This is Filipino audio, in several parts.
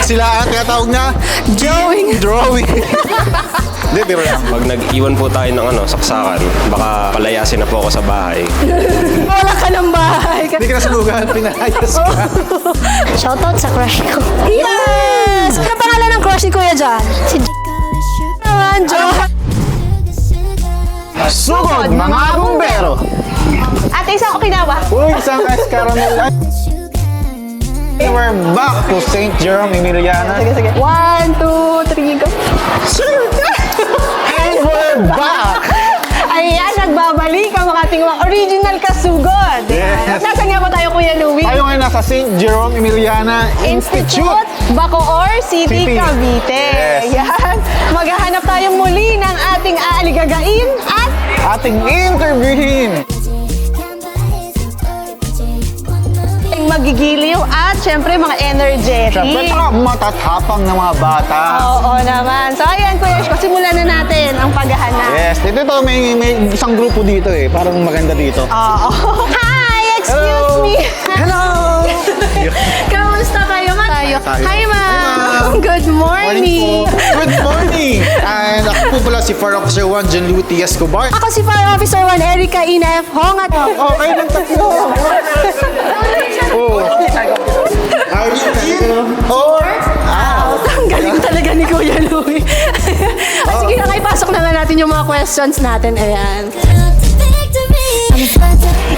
Sila ang tinatawag na Drawing. drawing. Hindi, pero lang. Pag nag-iwan po tayo ng ano, saksakan, baka palayasin na po ako sa bahay. Wala ka ng bahay. Hindi ka nasunugan, pinayas ka. Shoutout sa crush ko. Yes! Ano pangalan ng crush ni Kuya dyan? Si Naman, Jo. Sugod, mga bumbero. Ate, isa ako kinawa. Uy, isang ice caramel. We're back to St. Jerome Emiliana. Sige, sige. One, two, three, go. And we're back! Ayan, nagbabalik ang ating mga original kasugod. Yes. Nasaan nga ba tayo, Kuya Louie? Tayo ngayon nasa St. Jerome Emiliana Institute. Institute Bacoor City, City. Cavite. Yes. Yan. Maghahanap tayong muli ng ating aaligagain at Ating interviewin. Magigiliw at syempre mga energetic. Siyempre, saka matatapang na mga bata. Oo naman. So ayan, Kuya Shko, simulan na natin ang paghahanap. Yes, ito to, may, may isang grupo dito eh. Parang maganda dito. Oo. Hi! Excuse Hello. me! Hello! Kamusta kayo? Ma- Tayo. Hi, ma'am! Hi, ma'am. Good morning! Good morning! And ako po pala si Fire Officer 1, John Luty Escobar. Ako si Fire Officer 1, Erica Ina F. Hong at Okay ng tatlo. Oh. Are you in or out? Ang galing talaga ni Kuya Louie. At sige na kayo, pasok na nga natin yung mga questions natin. Ayan.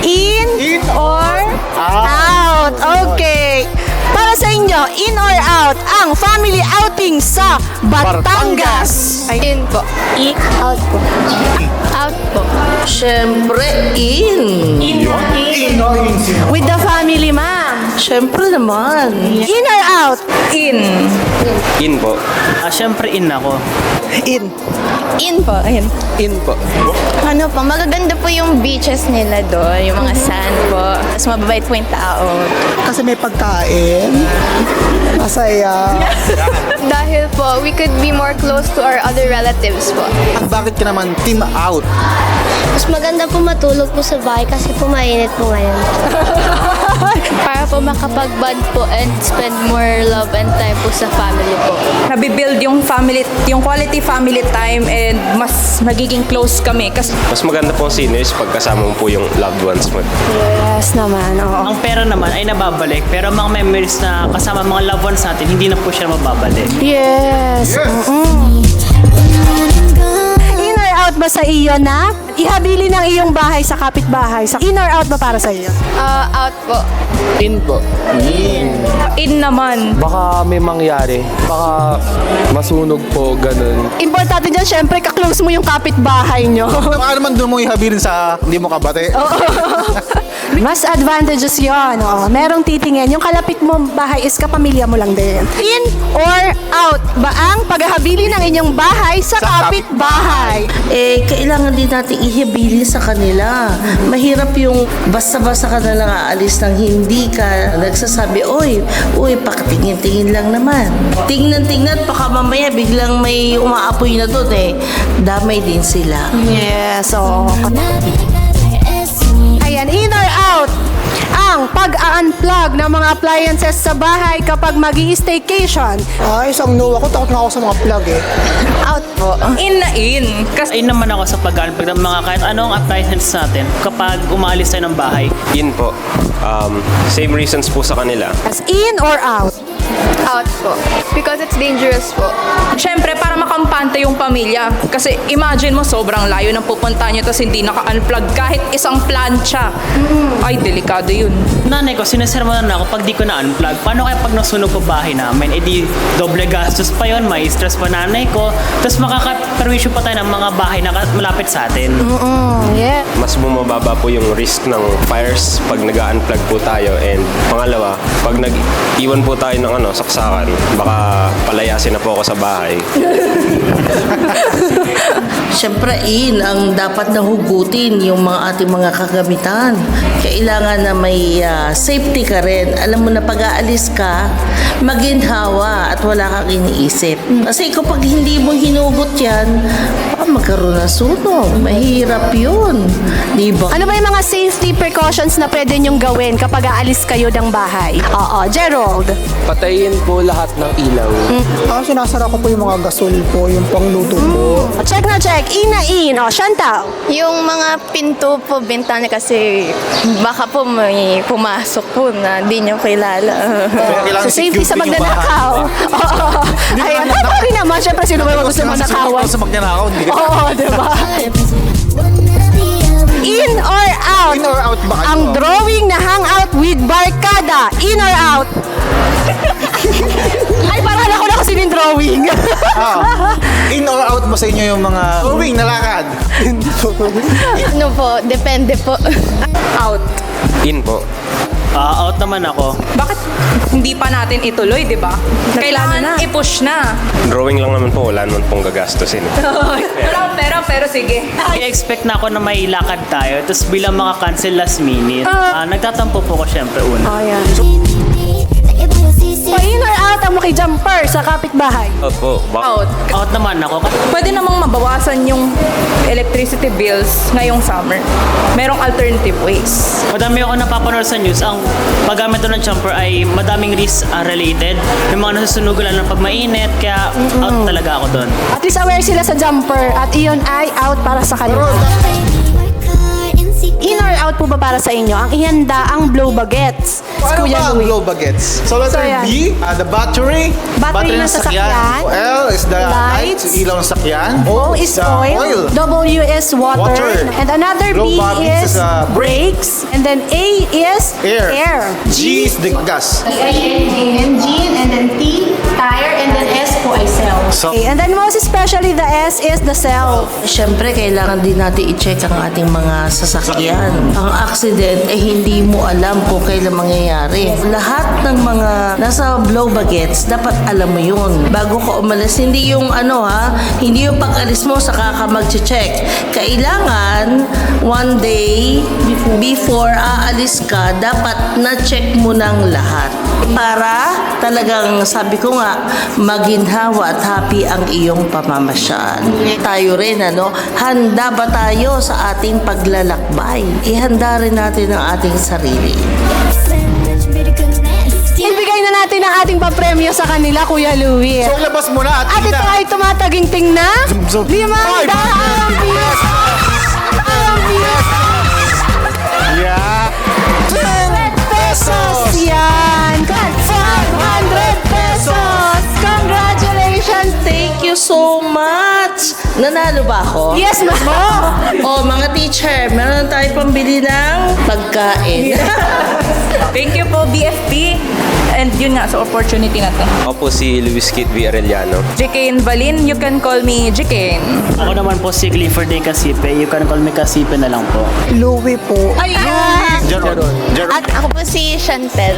In, In or out. Okay. Para sa inyo, in or out ang family outing sa Batangas. In po. I out po. Siyempre, in. In or in sino? With the family, ma'am. Siyempre naman. In or out? In. In po. Ah, syempre in ako. In. In po. In. In po. Ano po, magaganda po yung beaches nila doon, yung mga sand po. Tapos mababait po yung tao. Kasi may pagkain. Masaya. Dahil po, we could be more close to our other relatives po. At bakit ka naman team out? Mas maganda po matulog po sa bahay kasi po mainit po ngayon. Para po makapag-bond po and spend more love and time po sa family po. nabibuild yung family, yung quality family time and mas magiging close kami kasi Mas maganda pong scenes pag kasama mo po yung loved ones mo. Yes naman, oo. Ang pera naman ay nababalik, pero ang mga memories na kasama mga loved ones natin, hindi na po siya mababalik. Yes. Mm-mm. In ba sa iyo na ihabili ng iyong bahay sa kapitbahay? Sa in or out ba para sa iyo? Ah, out po. In po. in naman. baka may mangyari. Baka masunog po, ganun. Importante dyan, syempre, kaklose mo yung kapitbahay nyo. Baka naman doon mo ihabilin sa hindi mo kabate. Mas advantages yon. Oh. Merong titingin. Yung kalapit mo bahay is kapamilya mo lang din. In or out ba ang paghahabili ng inyong bahay sa, Sa kapitbahay? Eh, kailangan din natin ihibili sa kanila. Mahirap yung basta-basta ka na lang aalis ng hindi ka nagsasabi, Oy, uy, pakitingin-tingin lang naman. Tingnan-tingnan, baka mamaya biglang may umaapoy na doon eh. Damay din sila. Yes, oo. Ang pag-unplug ng mga appliances sa bahay kapag mag staycation Ay, isang no ako. Takot na ako sa mga plug eh. Out po. In na in. Kasi Ayun naman ako sa pag-alpag ng mga kahit anong appliances natin kapag umalis tayo ng bahay. In po. Um, same reasons po sa kanila. As in or out? Out po. Because it's dangerous po. syempre para makampante yung pamilya. Kasi imagine mo sobrang layo ng pupunta nyo tapos hindi naka-unplug kahit isang plancha. Ay, delikado yun. Nanay ko, sinasermonan na ako pag di ko na-unplug. Paano kaya pag nasunog ko bahay namin? Eh di, doble gastos pa yon may stress pa nanay ko. Tapos makakaperwisyo pa tayo ng mga bahay na ka- malapit sa atin. Mm, yeah. Mas bumababa po yung risk ng fires pag nag-unplug po tayo. And pangalawa, pag nag-iwan po tayo ng ano, saksakan, baka palayasin na po ako sa bahay. Siyempre, in ang dapat na hugutin yung mga ating mga kagamitan. Kailangan na may ah, safety ka rin. Alam mo na pag-aalis ka, maginhawa at wala kang iniisip. Kasi kapag hindi mo hinugot yan, magkaroon ng sunog. Mahirap yun. Di ba? Ano ba yung mga safety precautions na pwede nyong gawin kapag aalis kayo ng bahay? Oo, Gerald. Patayin po lahat ng ilaw. Ako sinasara ko po yung mga gasol po, yung pangluto po. Check na check. In na in. O, Chantal. Yung mga pinto po, bintana kasi baka po may pumasok po na di nyo kilala. Kailangan So, safety sa security yung magnanakaw. Oo. Ayun, rin naman. Siyempre, sino ba yung gusto magnakawan? Sa magnanakaw, hindi ka Oo, di ba? In or out? In or out ba kayo? Ang drawing na hangout with barkada. In or out? Ay, parang alam ko na kasi yung drawing. Ah, in or out ba sa inyo yung mga drawing na lakad? ano po, depende po. Out. In po. Ah, out naman ako. Bakit hindi pa natin ituloy, di ba? Kailangan na. i-push na. Drawing lang naman po, wala naman pong gagastusin. Pero, pero, pero sige. I-expect na ako na may lakad tayo. Tapos bilang mga cancel last minute, ah, nagtatampo po ko syempre una. Ayan. So, in or out ang makijumper sa kapitbahay? Out po. Ba- Out. Out naman ako. Pwede namang mabawasan yung electricity bills ngayong summer. Merong alternative ways. Madami ako napapanood sa news, ang paggamit ng jumper ay madaming risk ah, related. Yung mga nasusunugan lang pag mainit, kaya out talaga ako doon. At least aware sila sa jumper at iyon ay out para sa kanila. In or out po ba para sa inyo ang ihanda ang blow bagets? Ano Kuya ba ang Louie. glow baguettes? So letter So, yan. B, uh, the battery. Battery ng sasakyan. L is the lights, Lights. ilaw ng sakyan. O is the oil. W is water. Water. And another Glow B is is, uh, brakes. And then A is Air. G is the gas. engine. And then T, tire. And then So- Okay. And then most especially the S is the cell. Siyempre, kailangan din natin i-check ang ating mga sasakyan. Ang accident, eh hindi mo alam kung kailan mangyayari. Lahat ng mga nasa blow bagets, dapat alam mo yun. Bago ka umalis, hindi yung ano ha, hindi yung pag-alis mo saka ka mag-check. Kailangan, one day before aalis ka, dapat na-check mo ng lahat. Para talagang, sabi ko nga, maginhawa at happy ang iyong pamamasyal. Tayo rin, ano, handa ba tayo sa ating paglalakbay? Ihanda rin natin ang ating sarili. Ibigay na natin ang ating papremyo sa kanila, Kuya Louie. So labas mo na at At ito ay tumataginting na zoom. limang Five. daang piso. Ang piso. Yeah. 10 pesos pesos. yan. 500 pesos. Nanalo ba ako? Yes, ma'am. O mga teacher, meron tayo pambili ng pagkain. Thank you po, BFP. And yun nga, sa opportunity na to. Ako po si Luis Kit V. Arellano. Jikain Valin, you can call me Jikain. Ako naman po si Clifford Day Casipe. You can call me Casipe na lang po. Louie po. Ayan. Jeron. Jeron. At ako po si Chantel.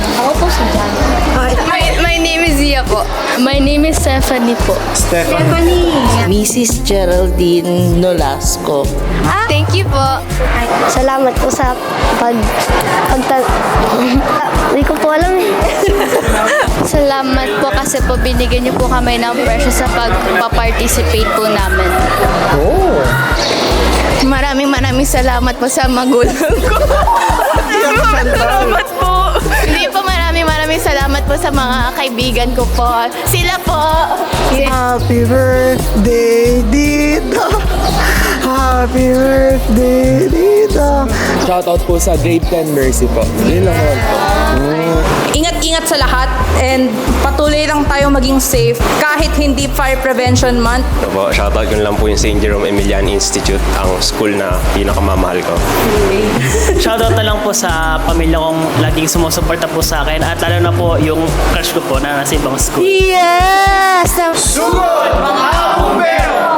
Ako po si Jan. My, my name is Zia po. My name is Stephanie po. Stefan. Mrs. Geraldine Nolasco. Thank you po. Salamat po sa pag... pagta... Hindi ko po alam eh. Salamat po kasi po binigyan niyo po kami ng pressure sa pagpa-participate po namin. Maraming maraming salamat po sa magulang ko. salamat po. Po maraming maraming salamat po sa mga kaibigan ko po. Sila po. Happy birthday, Dita! Happy birthday, Dita! Shoutout po sa Grade 10 Mercy po. Lang naman po. Ingat-ingat sa lahat and patuloy lang tayo maging safe kahit hindi Fire Prevention Month. Ito po, shoutout ko lang po yung St. Jerome Emilian Institute, ang school na pinakamamahal ko. Shoutout na lang po sa pamilya kong laging sumusuporta po sa akin at lalo na po yung crush ko po na nasa ibang school. Yes! Sugod! Mga bumbero!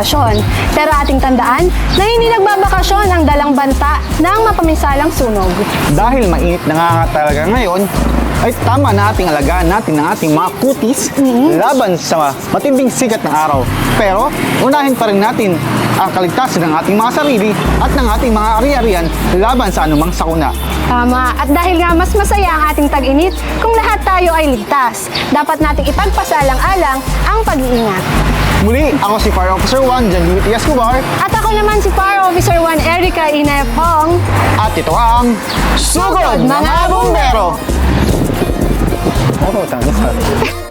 Bakasyon. Pero ating tandaan na hindi nagbabakasyon ang dalang banta ng mapamisalang sunog. Dahil mainit na nga talaga ngayon, ay tama na ating alagaan natin ang ating mga kutis laban sa matinding sikat ng araw. Pero unahin pa rin natin ang kaligtasan ng ating mga sarili at ng ating mga ari-arian laban sa anumang sakuna. Tama. At dahil nga mas masaya ang ating tag-init, kung lahat tayo ay ligtas, dapat nating ipagpasalang-alang ang pag-iingat. Muli, ako si Fire Officer 1, John Louis Escobar, At ako naman si Fire Officer 1 Erica Inepong. at ito ang Sugod, mga Bumbero! Oh, tama.